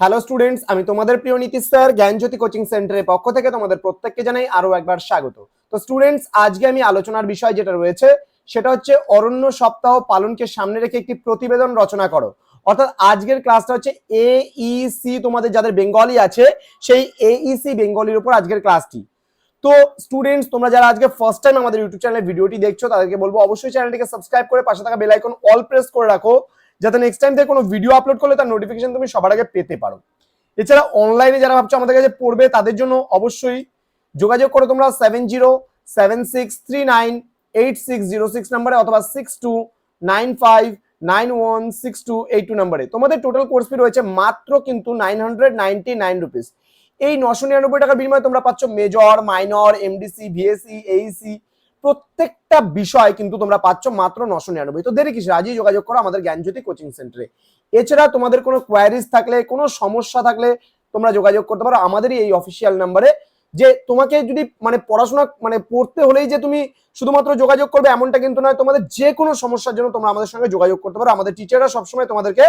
Hello students আমি তোমাদের প্রিয় নীতিশ স্যার, জ্ঞানজ্যোতি কোচিং সেন্টারের পক্ষ থেকে তোমাদের প্রত্যেককে জানাই আরও একবার স্বাগত। তো স্টুডেন্টস আজকে আমি আলোচনার বিষয় যেটা রয়েছে, সেটা হচ্ছে অরণ্য সপ্তাহ পালনকে সামনে রেখে একটি প্রতিবেদন রচনা করো। অর্থাৎ আজকের ক্লাসটা হচ্ছে এইসি তোমাদের যাদের বেঙ্গলি আছে, সেই এইসি বেঙ্গলির উপর আজকের ক্লাসটি। তো স্টুডেন্টস তোমরা যারা আজকে ফার্স্ট টাইম আমাদের ইউটিউব চ্যানেলে ভিডিওটি দেখছ, তাদেরকে বলব অবশ্যই চ্যানেলটিকে সাবস্ক্রাইব করে পাশে থাকা বেল আইকন অল প্রেস করে রাখো। যাতে নেক্সট টাইম থেকে কোনো ভিডিও আপলোড করলে তার নোটিফিকেশন তুমি সবার আগে পেতে পারো। এছাড়া অনলাইনে যারা ভাবছ আমাদের কাছে পড়বে, তাদের জন্য অবশ্যই যোগাযোগ করো তোমরা seven zero seven six three nine eight six zero six নাম্বারে অথবা six two nine five nine one six two eight two নাম্বারে তোমাদের টোটাল কোর্স ফি রয়েছে মাত্র কিন্তু nine hundred ninety nine rupees এই নশো নিরানব্বই টাকার বিনিময়ে তোমরা পাচ্ছ major minor MDC VSC AEC প্রত্যেকটা বিষয় কিন্তু তোমরা পাচ্ছ মাত্র নশো নিরানব্বই। তো দেরি কিসে আজই যোগাযোগ করো আমাদের জ্ঞানজ্যোতি কোচিং সেন্টারে এছাড়া তোমাদের কোনো কোয়ারিজ থাকলে, কোনো সমস্যা থাকলে তোমরা যোগাযোগ করতে পারো আমাদেরই এই অফিসিয়াল নাম্বারে যে তোমাকে যদি মানে পড়াশোনা মানে পড়তে হলেই যে তুমি শুধুমাত্র যোগাযোগ করবে এমনটা কিন্তু নয়, তোমাদের যে কোনো সমস্যার জন্য তোমরা আমাদের সঙ্গে যোগাযোগ করতে পারো। আমাদের টিচাররা সবসময় তোমাদেরকে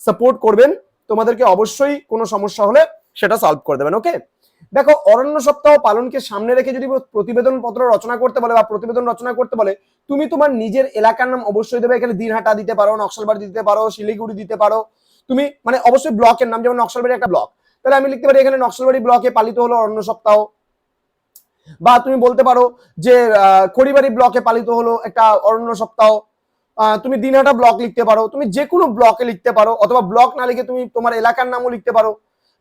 সাপোর্ট করবেন। তোমাদেরকে অবশ্যই কোনো সমস্যা হলে সেটা সলভ করে দেবেন ওকে দেখো, অরণ্য সপ্তাহ পালনকে সামনে রেখে যদি প্রতিবেদন পত্র রচনা করতে বলে বা প্রতিবেদন রচনা করতে বলে, তুমি তোমার নিজের এলাকার নাম অবশ্যই দেবে। এখানে দিনহাটা দিতে পারো, নকশালবাড়ি দিতে পারো, শিলিগুড়ি দিতে পারো। তুমি মানে অবশ্যই ব্লকের নাম, যেমন নকশালবাড়ি একটা ব্লক। তাহলে আমি লিখতে পারি, এখানে নকশালবাড়ি ব্লকে পালিত হলো অরণ্য সপ্তাহ বা তুমি বলতে পারো যে খড়িবাড়ি ব্লকে পালিত হলো একটা অরণ্য সপ্তাহ তুমি দিনহাটা ব্লক লিখতে পারো। তুমি যে কোনো ব্লকে লিখতে পারো, অথবা ব্লক না লিখে তুমি তোমার এলাকার নামও লিখতে পারো।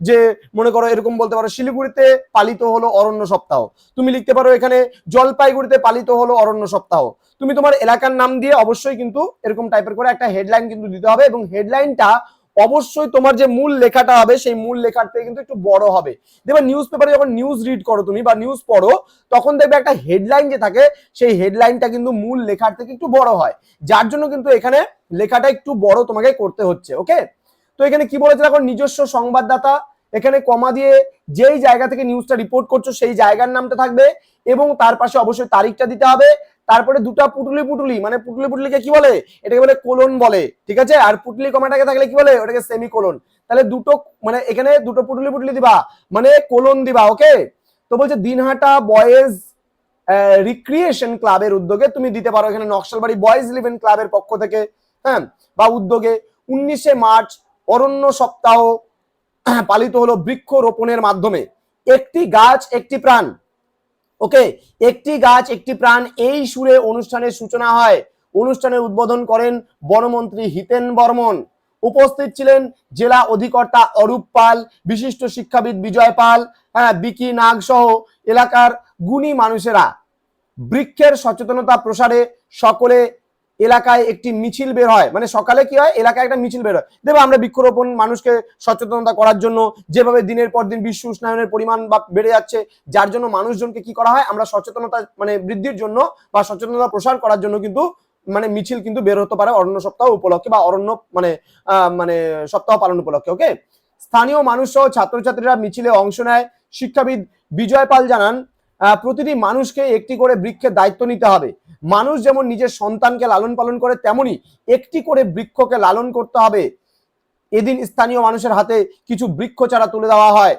যে, মনে করো এরকম বলতে পারো, শিলিগুড়িতে পালিত হলো অরণ্য সপ্তাহ। তুমি লিখতে পারো এখানে, জলপাইগুড়িতে পালিত হলো অরণ্য সপ্তাহ। তুমি তোমার এলাকার নাম দিয়ে অবশ্যই কিন্তু এরকম টাইপের করে একটা হেডলাইন কিন্তু দিতে হবে এবং হেডলাইনটা অবশ্যই তোমার যে মূল লেখাটা হবে, সেই মূল লেখার থেকে কিন্তু একটু বড় হবে। দেখবে নিউজ পেপারে যখন নিউজ রিড করো তুমি বা নিউজ পড়ো, তখন দেখবে একটা হেডলাইন যে থাকে, সেই হেডলাইনটা কিন্তু মূল লেখার থেকে একটু বড় হয়। যার জন্য কিন্তু এখানে লেখাটা একটু বড় তোমাকে করতে হচ্ছে ওকে তো এখানে কি বলেছে এখন নিজস্ব সংবাদদাতা, এখানে কমা দিয়ে যেই জায়গা থেকে নিউজটা রিপোর্ট করছ, সেই জায়গার নামটা থাকবে এবং তার পাশে অবশ্যই তারিখটা দিতে হবে। তারপরে দুটা পুটুলি পুটুলি মানে পুটুলি পুটুলিকে কি বলে? এটাকে বলে কোলন বলে, ঠিক আছে? আর পুটলি কমাটাকে থাকলে কি বলে? ওটাকে সেমি কোলন তাহলে দুটো মানে এখানে দুটো পুটুলি পুটুলি দিবা মানে কোলন দিবা ওকে তো বলছে দিনহাটা বয়েজ রিক্রিয়েশন ক্লাবের উদ্যোগে তুমি দিতে পারো। এখানে নকশালবাড়ি বয়েজ লিভেন ক্লাবের পক্ষ থেকে হ্যাঁ বা উদ্যোগে। উনিশে মার্চ অরণ্য সপ্তাহ পালিত হলো বৃক্ষ রোপণের মাধ্যমে। একটি গাছ, একটি প্রাণ। ওকে? একটি গাছ, একটি প্রাণ, এই সুরে অনুষ্ঠানের সূচনা হয়। অনুষ্ঠানের উদ্বোধন করেন বনমন্ত্রী হিতেন বর্মন। উপস্থিত ছিলেন জেলা অধিকর্তা অরূপ পাল, বিশিষ্ট শিক্ষাবিদ বিজয় পাল হ্যাঁ বিকি নাগ সহ এলাকার গুণী মানুষেরা। বৃক্ষের সচেতনতা প্রসারে সকলে এলাকায় একটি মিছিল বের হয়। মানে সকালে কি হয়? এলাকায় একটা মিছিল বের হয়। দেখো, আমরা বৃক্ষরোপণ মানুষকে সচেতনতা করার জন্য যেভাবে দিনের পর দিন বিশ্ব উষ্ণায়নের পরিমাণ বা বেড়ে যাচ্ছে, যার জন্য মানুষজনকে কি করা হয়? আমরা সচেতনতা মানে বৃদ্ধির জন্য বা সচেতনতা প্রসার করার জন্য কিন্তু মানে মিছিল কিন্তু বের হতে পারে অরণ্য সপ্তাহ উপলক্ষে বা অরণ্য মানে মানে সপ্তাহ পালন উপলক্ষে ওকে স্থানীয় মানুষ সহ ছাত্রছাত্রীরা মিছিলে অংশ নেয়। শিক্ষাবিদ বিজয় পাল জানান প্রতিটি মানুষকে একটি করে বৃক্ষের দায়িত্ব নিতে হবে। মানুষ যেমন নিজের সন্তানকে লালন পালন করে, তেমনি একটি করে বৃক্ষকে লালন করতে হবে। এদিন স্থানীয় মানুষের হাতে কিছু বৃক্ষ চারা তুলে দেওয়া হয়।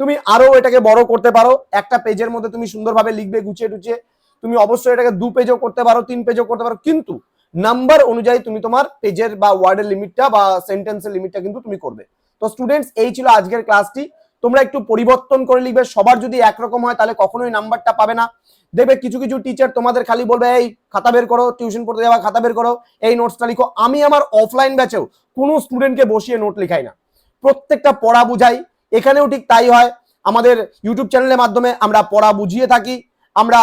তুমি আরও এটাকে বড় করতে পারো। একটা পেজের মধ্যে তুমি সুন্দরভাবে লিখবে গুছিয়ে টুচিয়ে তুমি অবশ্যই এটাকে দু পেজও করতে পারো, তিন পেজও করতে পারো। কিন্তু নাম্বার অনুযায়ী তুমি তোমার পেজের বা ওয়ার্ডের লিমিটটা বা সেন্টেন্সের লিমিটটা কিন্তু তুমি করবে। তো স্টুডেন্টস এই ছিল আজকের ক্লাসটি তোমরা একটু পরিবর্তন করে লিখবে। সবার যদি একরকম হয়, তাহলে কখনোই নাম্বারটা পাবে না। দেখবে কিছু কিছু টিচার তোমাদের খালি বলবে, এই, খাতা বের করো টিউশন পড়তে যাওয়া খাতা বের করো, এই নোটসটা লিখো। আমি আমার অফলাইন ব্যাচেও কোনো স্টুডেন্টকে বসিয়ে নোট লিখাই না। প্রত্যেকটা পড়া বুঝাই। এখানেও ঠিক তাই হয়। আমাদের ইউটিউব চ্যানেলের মাধ্যমে আমরা পড়া বুঝিয়ে থাকি। আমরা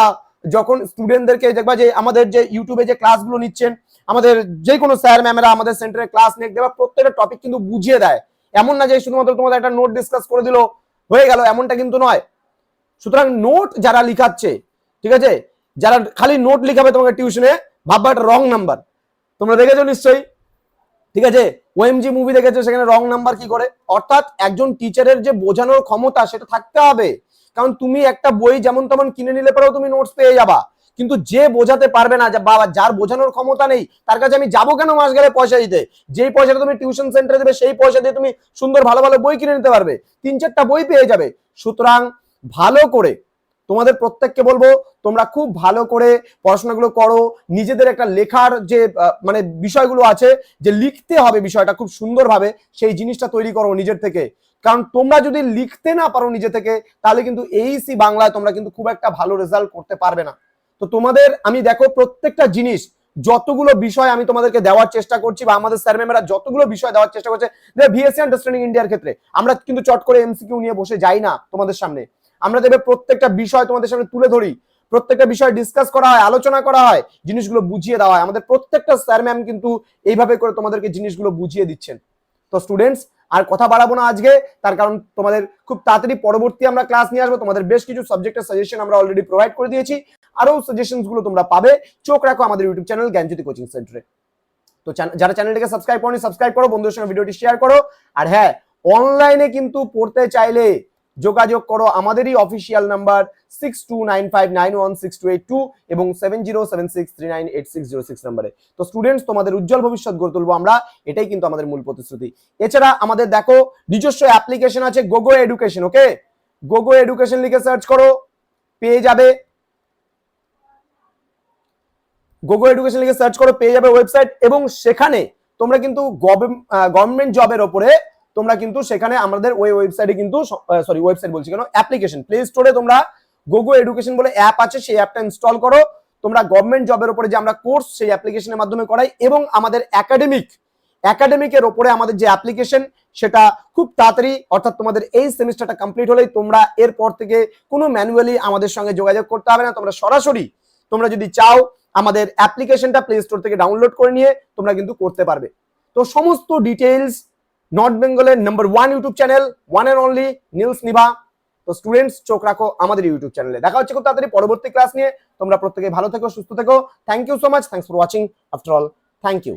যখন স্টুডেন্টদেরকে দেখবা যে আমাদের যে ইউটিউবে যে ক্লাসগুলো নিচ্ছেন, আমাদের যে কোনো স্যার ম্যামেরা আমাদের সেন্টারে ক্লাস নিয়ে দেবা প্রত্যেকটা টপিক কিন্তু বুঝিয়ে দেয়। এমন না যে শুধুমাত্র তোমাদের একটা নোট ডিসকাস করে দিল, হয়ে গেল, এমনটা কিন্তু নয়। সুতরাং নোট যারা লিখাচ্ছে, ঠিক আছে? যারা খালি নোট লিখাবে তোমাকে টিউশনে ভাববা একটা রং নাম্বার তোমরা দেখেছ নিশ্চয়ই? ঠিক আছে? ওএমজি মুভি দেখেছ, সেখানে রং নাম্বার কি করে? অর্থাৎ একজন টিচারের যে বোঝানোর ক্ষমতা, সেটা থাকতে হবে। কারণ তুমি একটা বই যেমন তেমন কিনে নিলে পরেও তুমি নোটস পেয়ে যাবা। কিন্তু যে বোঝাতে পারবে না যা- বা যার বোঝানোর ক্ষমতা নেই, তার কাছে আমি যাব কেন মাস গেলে পয়সা দিতে? যেই পয়সাটা তুমি টিউশন সেন্টারে দেবে, সেই পয়সা দিয়ে তুমি সুন্দর ভালো ভালো বই কিনে নিতে পারবে। তিন চারটা বই পেয়ে যাবে। সুতরাং ভালো করে তোমাদের প্রত্যেককে বলব, তোমরা খুব ভালো করে পড়াশোনাগুলো করো। নিজেদের একটা লেখার যে মানে বিষয়গুলো আছে, যে লিখতে হবে বিষয়টা খুব সুন্দরভাবে, সেই জিনিসটা তৈরি করো নিজের থেকে। কারণ তোমরা যদি লিখতে না পারো নিজে থেকে, তাহলে কিন্তু এইসি বাংলায় তোমরা কিন্তু খুব একটা ভালো রেজাল্ট করতে পারবে না। তো তোমাদের, আমি দেখো প্রত্যেকটা জিনিস, যতগুলো বিষয় আমি তোমাদেরকে দেওয়ার চেষ্টা করছি বা আমাদের স্যার ম্যামেরা যতগুলো বিষয় দেওয়ার চেষ্টা করছে ভিএসসি আন্ডারস্ট্যান্ডিং ইন্ডিয়ার ক্ষেত্রে, আমরা কিন্তু চট করে এমসিকিউ নিয়ে বসে যাই না তোমাদের সামনে। আমরা দেবে প্রত্যেকটা বিষয় তোমাদের সামনে তুলে ধরি, প্রত্যেকটা বিষয় ডিসকাস করা হয়, আলোচনা করা হয়, জিনিসগুলো বুঝিয়ে দেওয়া হয়। আমাদের প্রত্যেকটা স্যার ম্যাম কিন্তু এইভাবে করে তোমাদেরকে জিনিসগুলো বুঝিয়ে দিচ্ছেন। তো স্টুডেন্টস আর কথা বাড়াবো না আজকে, তার কারণ তোমাদের খুব তাড়াতাড়ি পরবর্তী আমরা ক্লাস নিয়ে আসব, তোমাদের বেশ কিছু সাবজেক্টের সাজেশন আমরা অলরেডি প্রোভাইড করে দিয়েছি। আরও সাজেশনসগুলো তোমরা পাবে। চোখ রাখো আমাদের ইউটিউব চ্যানেল জ্ঞানজ্যোতি কোচিং সেন্টারে তো যারা চ্যানেলটাকে সাবস্ক্রাইব করনি সাবস্ক্রাইব করো, বন্ধুদের সঙ্গে ভিডিওটি শেয়ার করো। আর হ্যাঁ অনলাইনে কিন্তু পড়তে চাইলে যোগাযোগ করো আমাদেরই official number six two nine five nine one six two eight two এবং seven zero seven six three nine eight six zero six নাম্বারে তো স্টুডেন্টস তোমাদের উজ্জ্বল ভবিষ্যৎ গড়ে তুলবো আমরা, এটাই কিন্তু আমাদের মূল প্রতিশ্রুতি। এছাড়া আমাদের দেখো, নিজস্ব অ্যাপ্লিকেশন আছে Gogo education okay Gogo education লিখে সার্চ করো, পেয়ে যাবে। গোগো এডুকেশন লিখে সার্চ করো, পেয়ে যাবে ওয়েবসাইট এবং সেখানে তোমরা কিন্তু গভর্নমেন্ট জবের ওপরে তোমরা কিন্তু সেখানে আমাদের ওই ওয়েবসাইটে কিন্তু সরি ওয়েবসাইট বলছি কেন? অ্যাপ্লিকেশন প্লে স্টোরে তোমরা গোগো এডুকেশন বলে অ্যাপ আছে, সেই অ্যাপটা ইনস্টল করো। তোমরা গভর্নমেন্ট জবের উপরে যে আমরা কোর্স সেই অ্যাপ্লিকেশনের মাধ্যমে করাই এবং আমাদের একাডেমিক একাডেমিকের ওপরে আমাদের যে অ্যাপ্লিকেশন সেটা খুব তাড়াতাড়ি, অর্থাৎ তোমাদের এই সেমিস্টারটা কমপ্লিট হলেই তোমরা এরপর থেকে কোনো ম্যানুয়ালি আমাদের সঙ্গে যোগাযোগ করতে হবে না। তোমরা সরাসরি তোমরা যদি চাও আমাদের অ্যাপ্লিকেশনটা প্লে স্টোর থেকে ডাউনলোড করে নিয়ে তোমরা কিন্তু করতে পারবে। তো সমস্ত ডিটেলস নর্থ বেঙ্গলের number one YouTube channel one and only news Nibha তো স্টুডেন্টস চোখ রাখো আমাদের ইউটিউব চ্যানেলে দেখা হচ্ছে খুব তাড়াতাড়ি পরবর্তী ক্লাস নিয়ে। তোমরা প্রত্যেকে ভালো থেকো, সুস্থ থেকো। Thank you so much thanks for watching after all thank you